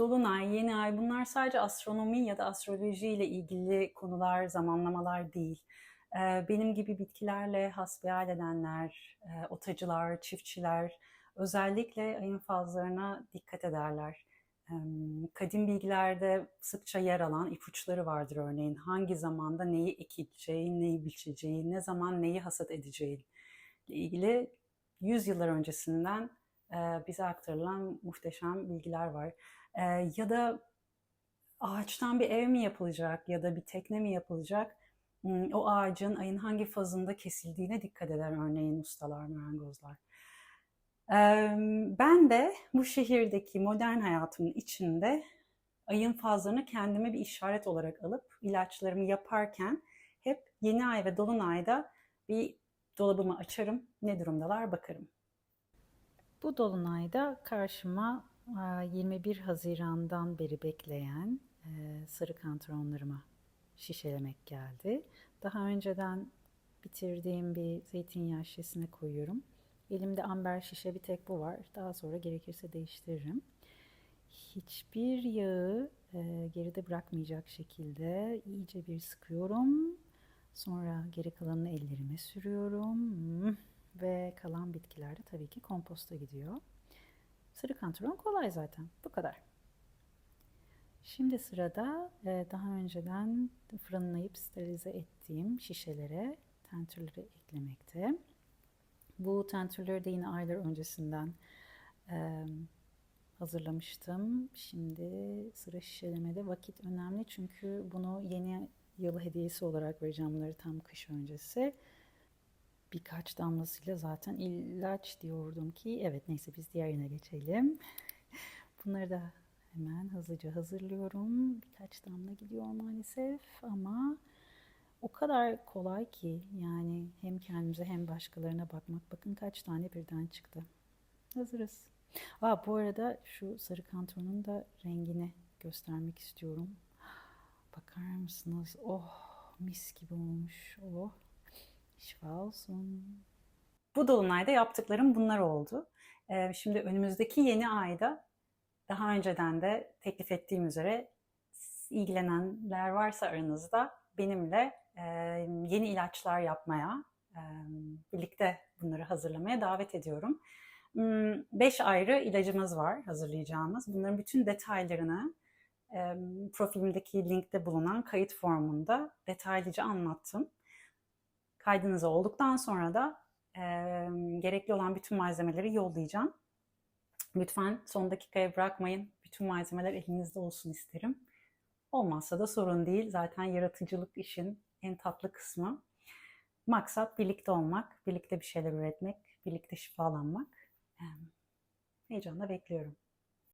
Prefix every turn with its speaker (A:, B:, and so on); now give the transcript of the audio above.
A: Dolunay, yeni ay bunlar sadece astronomi ya da astroloji ile ilgili konular, zamanlamalar değil. Ee, Benim gibi bitkilerle hasbihal edenler, e, otacılar, çiftçiler özellikle ayın fazlarına dikkat ederler. Kadim bilgilerde sıkça yer alan ipuçları vardır örneğin. Hangi zamanda neyi ekeceği, neyi biçeceği, ne zaman neyi hasat edeceği ile ilgili yüzyıllar öncesinden e, bize aktarılan muhteşem bilgiler var. E, ya da ağaçtan bir ev mi yapılacak ya da bir tekne mi yapılacak? Hmm, O ağacın ayın hangi fazında kesildiğine dikkat eder örneğin ustalar, marangozlar. E, Ben de bu şehirdeki modern hayatımın içinde ayın fazlarını kendime bir işaret olarak alıp ilaçlarımı yaparken hep yeni ay ve dolunayda bir dolabımı açarım, ne durumdalar bakarım.
B: Bu dolunayda karşıma e, 21 Haziran'dan beri bekleyen e, sarı kantaronlarıma şişelemek geldi. Daha önceden bitirdiğim bir zeytinyağı şişesine koyuyorum. Elimde amber şişe bir tek bu var. Daha sonra gerekirse değiştiririm. Hiçbir yağı e, geride bırakmayacak şekilde iyice bir sıkıyorum. Sonra geri kalanını ellerime sürüyorum. Ve kalan bitkiler de tabii ki komposta gidiyor. Sarı kantaron kolay zaten. Bu kadar. Şimdi sırada e, daha önceden fırınlayıp sterilize ettiğim şişelere tentürleri eklemekte. Bu tentürleri de yine aylar öncesinden e, hazırlamıştım. Şimdi sıra şişelemede vakit önemli çünkü bunu yeni yıl hediyesi olarak vereceğim bunları tam kış öncesi. Birkaç damlasıyla zaten ilaç diyordum ki evet neyse biz diğerine geçelim. Bunları da hemen hızlıca hazırlıyorum. Birkaç damla gidiyor maalesef ama o kadar kolay ki yani hem kendimize hem başkalarına bakmak. Bakın kaç tane birden çıktı. Hazırız. Aa, bu arada şu sarı kantonun da rengini göstermek istiyorum. Bakar mısınız? Oh mis gibi olmuş. Oh şifa olsun.
A: Bu dolunayda yaptıklarım bunlar oldu. Ee, Şimdi önümüzdeki yeni ayda daha önceden de teklif ettiğim üzere ilgilenenler varsa aranızda benimle e, yeni ilaçlar yapmaya, e, birlikte bunları hazırlamaya davet ediyorum. Hmm, Beş ayrı ilacımız var hazırlayacağımız. Bunların bütün detaylarını e, profilimdeki linkte bulunan kayıt formunda detaylıca anlattım. Kaydınız olduktan sonra da e, gerekli olan bütün malzemeleri yollayacağım. Lütfen son dakikaya bırakmayın. Bütün malzemeler elinizde olsun isterim. Olmazsa da sorun değil. Zaten yaratıcılık işin en tatlı kısmı. Maksat birlikte olmak, birlikte bir şeyler üretmek, birlikte şifalanmak. Heyecanla bekliyorum.